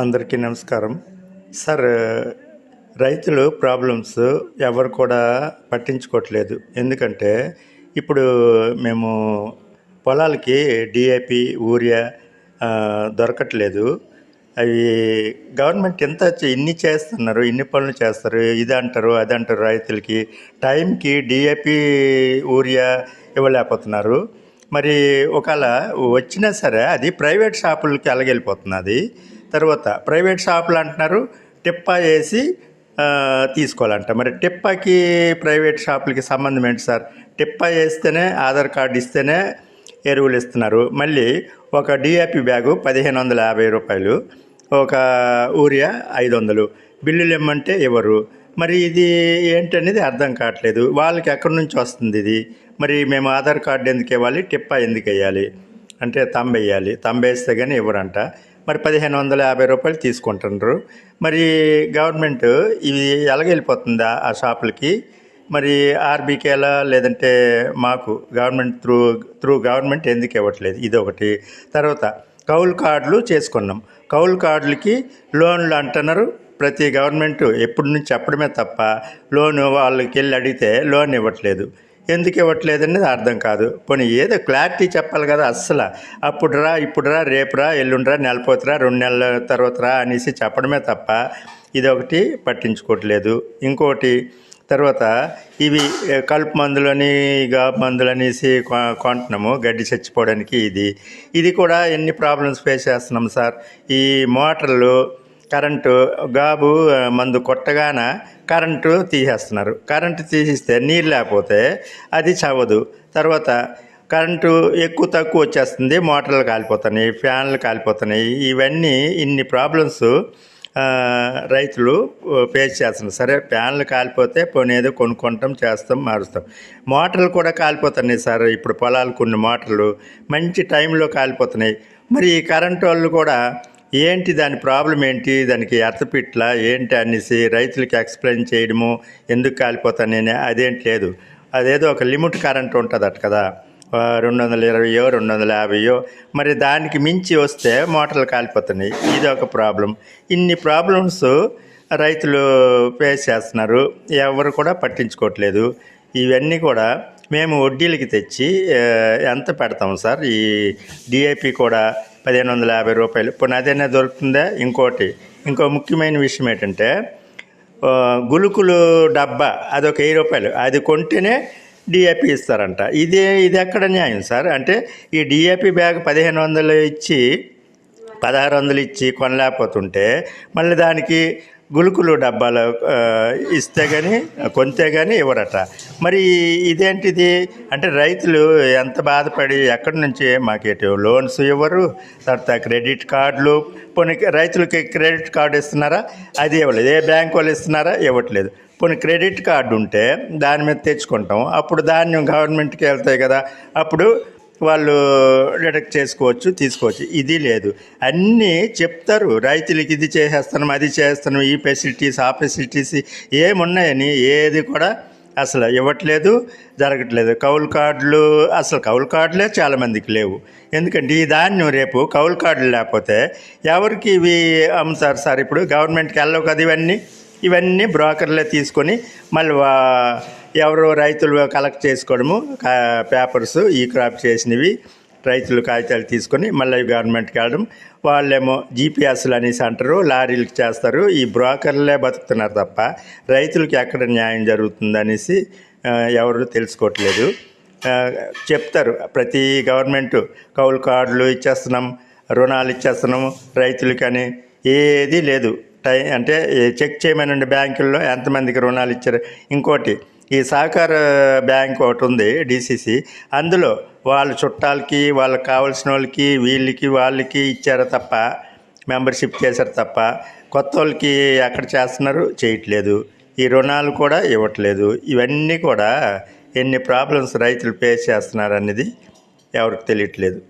అందరికీ నమస్కారం. సార్ రైతులు ప్రాబ్లమ్స్ ఎవరు కూడా పట్టించుకోవట్లేదు. ఎందుకంటే ఇప్పుడు మేము పొలాలకి డిఏపి యూరియా దొరకట్లేదు. అవి గవర్నమెంట్ ఎంత ఇన్ని చేస్తున్నారు ఇన్ని పనులు చేస్తారు ఇది అంటారు అది అంటారు రైతులకి. టైంకి డిఏపి యూరియా ఇవ్వలేకపోతున్నారు. మరి ఒకవేళ వచ్చినా సరే అది ప్రైవేట్ షాపులకి అలాగెళ్ళిపోతున్నది తర్వాత ప్రైవేట్ షాపులు అంటున్నారు టిప్పా వేసి తీసుకోవాలంట. మరి టిప్పాకి ప్రైవేట్ షాపులకి సంబంధం ఏంటి సార్? టిప్పా వేస్తేనే ఆధార్ కార్డు ఇస్తేనే ఎరువులు ఇస్తున్నారు. మళ్ళీ ఒక డిఏపి బ్యాగు పదిహేను వందల యాభై రూపాయలు ఒక ఊరియా ఐదు వందలు. బిల్లులు ఇమ్మంటే ఇవ్వరు. మరి ఇది ఏంటనేది అర్థం కావట్లేదు. వాళ్ళకి ఎక్కడి నుంచి వస్తుంది ఇది? మరి మేము ఆధార్ కార్డు ఎందుకు ఇవ్వాలి? టిప్పా ఎందుకు వేయాలి? అంటే తంబ వేయాలి. తంబ వేస్తే కానీ ఇవ్వరంట. మరి పదిహేను వందల యాభై రూపాయలు తీసుకుంటున్నారు మరి గవర్నమెంట్ ఇవి ఎలాగెళ్ళిపోతుందా ఆ షాపులకి? మరి ఆర్బీకేలా లేదంటే మాకు గవర్నమెంట్ త్రూ త్రూ గవర్నమెంట్ ఎందుకు ఇవ్వట్లేదు? ఇది ఒకటి తర్వాత కౌలు కార్డులు చేసుకున్నాం. కౌలు కార్డులకి లోన్లు అంటున్నారు. ప్రతి గవర్నమెంట్ ఎప్పటి నుంచి చెప్పడమే తప్ప లోన్ వాళ్ళకి వెళ్ళి అడిగితే లోన్ ఇవ్వట్లేదు. ఎందుకు ఇవ్వట్లేదనేది అర్థం కాదు. పోనీ ఏదో క్లారిటీ చెప్పాలి కదా అస్సలు. అప్పుడు రా ఇప్పుడు రా రేపు రా నెలపోతురా రెండు నెలల తర్వాత రా అనేసి చెప్పడమే తప్ప ఇదొకటి పట్టించుకోవట్లేదు. ఇంకోటి తర్వాత ఇవి కలుపు మందులని గా మందులు అనేసి కొ- కొంటున్నాము గడ్డి చచ్చిపోవడానికి ఇది. ఇది కూడా ఎన్ని ప్రాబ్లమ్స్ ఫేస్ చేస్తున్నాం సార్. ఈ మోటార్లు కరెంటు గాబు మందు కొట్టగాన కరెంటు తీసేస్తున్నారు. కరెంటు తీసిస్తే నీరు లేకపోతే అది చవదు. తర్వాత కరెంటు ఎక్కువ తక్కువ వచ్చేస్తుంది మోటార్లు కాలిపోతున్నాయి ఫ్యాన్లు కాలిపోతున్నాయి. ఇవన్నీ ఇన్ని ప్రాబ్లమ్స్ రైతులు ఫేస్ చేస్తున్నారు. సరే ఫ్యాన్లు కాలిపోతే పోనేదో కొనుక్కుంటాం చేస్తాం మారుస్తాం. మోటార్లు కూడా కాలిపోతున్నాయి సార్. ఇప్పుడు పొలాలు కొన్ని మోటార్లు మంచి టైంలో కాలిపోతున్నాయి. మరి ఈ కరెంటు వాళ్ళు కూడా ఏంటి దాని ప్రాబ్లం ఏంటి? దానికి ఎర్తపిట్ల ఏంటి అనేసి రైతులకి ఎక్స్ప్లెయిన్ చేయడము ఎందుకు కాలిపోతానని అదేంటి లేదు. అదేదో ఒక లిమిట్ కరెంట్ ఉంటుందట కదా. రెండు వందల ఇరవయో రెండు వందల యాభైయో. మరి దానికి మించి వస్తే మోటార్లు కాలిపోతున్నాయి. ఇది ఒక ప్రాబ్లం. ఇన్ని ప్రాబ్లమ్స్ రైతులు ఫేస్ చేస్తున్నారు. ఎవరు కూడా పట్టించుకోవట్లేదు. ఇవన్నీ కూడా మేము వడ్డీలకి తెచ్చి ఎంత పెడతాం సార్? ఈ డిఐపి కూడా పదిహేను వందల యాభై రూపాయలు. ఇప్పుడు అదైనా దొరుకుతుందా? ఇంకోటి ఇంకో ముఖ్యమైన విషయం ఏంటంటే గులుకులు డబ్బా అదొక వెయ్యి రూపాయలు. అది కొంటేనే డిఏపి ఇస్తారంట. ఇదే ఇది ఎక్కడ న్యాయం సార్? అంటే ఈ డిఏపి బ్యాగ్ పదిహేను వందలు ఇచ్చి పదహారు వందలు ఇచ్చి కొనలేకపోతుంటే మళ్ళీ దానికి గులుకులు డబ్బాలు ఇస్తే కానీ కొంతే కానీ ఇవ్వరట. మరి ఇదేంటిది? అంటే రైతులు ఎంత బాధపడి ఎక్కడి నుంచి మాకు లోన్స్ ఇవ్వరు తర్వాత క్రెడిట్ కార్డులు పోనీ రైతులకి క్రెడిట్ కార్డు ఇస్తున్నారా? అది ఇవ్వలేదు. ఏ బ్యాంక్ వాళ్ళు ఇస్తున్నారా? ఇవ్వట్లేదు. పోనీ క్రెడిట్ కార్డు ఉంటే దాని మీద తెచ్చుకుంటాం. అప్పుడు ధాన్యం గవర్నమెంట్కి వెళ్తాయి కదా. అప్పుడు వాళ్ళు డిడక్ట్ చేసుకోవచ్చు తీసుకోవచ్చు. ఇది లేదు. అన్నీ చెప్తారు. రైతులకి ఇది చేసేస్తాను అది చేస్తాను ఈ ఫెసిలిటీస్ ఆ ఫెసిలిటీస్ ఏమున్నాయని ఏది కూడా అసలు ఇవ్వట్లేదు జరగట్లేదు. కౌలు కార్డులు అసలు కౌలు కార్డులే చాలామందికి లేవు. ఎందుకంటే ఈ ధాన్యం రేపు కౌలు కార్డులు లేకపోతే ఎవరికి ఇవి అమ్ముతారు సార్? ఇప్పుడు గవర్నమెంట్కి వెళ్ళవు కదా ఇవన్నీ? ఇవన్నీ బ్రోకర్లే తీసుకొని మళ్ళీ వా- ఎవరో రైతులు కలెక్ట్ చేసుకోవడము పేపర్స్ ఈ క్రాప్ చేసినవి రైతులు కాగితాలు తీసుకొని మళ్ళీ గవర్నమెంట్కి వెళ్ళడం. వాళ్ళేమో జీపీఎస్లు అనేసి అంటారు లారీలకు చేస్తారు ఈ బ్రోకర్లే బతుకుతున్నారు తప్ప రైతులకు ఎక్కడ న్యాయం జరుగుతుంది అనేసి ఎవరు తెలుసుకోవట్లేదు. చెప్తారు ప్రతి గవర్నమెంట్ కౌలు కార్డులు ఇచ్చేస్తున్నాం రుణాలు ఇచ్చేస్తున్నాము రైతులకని. ఏదీ లేదు. టై అంటే చెక్ చేయమనండి బ్యాంకుల్లో ఎంతమందికి రుణాలు ఇచ్చారు. ఇంకోటి ఈ సహకార బ్యాంక్ ఒకటి ఉంది డిసిసి అందులో వాళ్ళ చుట్టాలకి వాళ్ళకి కావాల్సిన వాళ్ళకి వీళ్ళకి వాళ్ళకి ఇచ్చారు తప్ప మెంబర్షిప్ చేశారు తప్ప కొత్త వాళ్ళకి ఎక్కడ చేస్తున్నారు చేయట్లేదు. ఈ రుణాలు కూడా ఇవ్వట్లేదు. ఇవన్నీ కూడా ఎన్ని ప్రాబ్లమ్స్ రైతులు ఫేస్ చేస్తున్నారు అనేది ఎవరికి తెలియట్లేదు.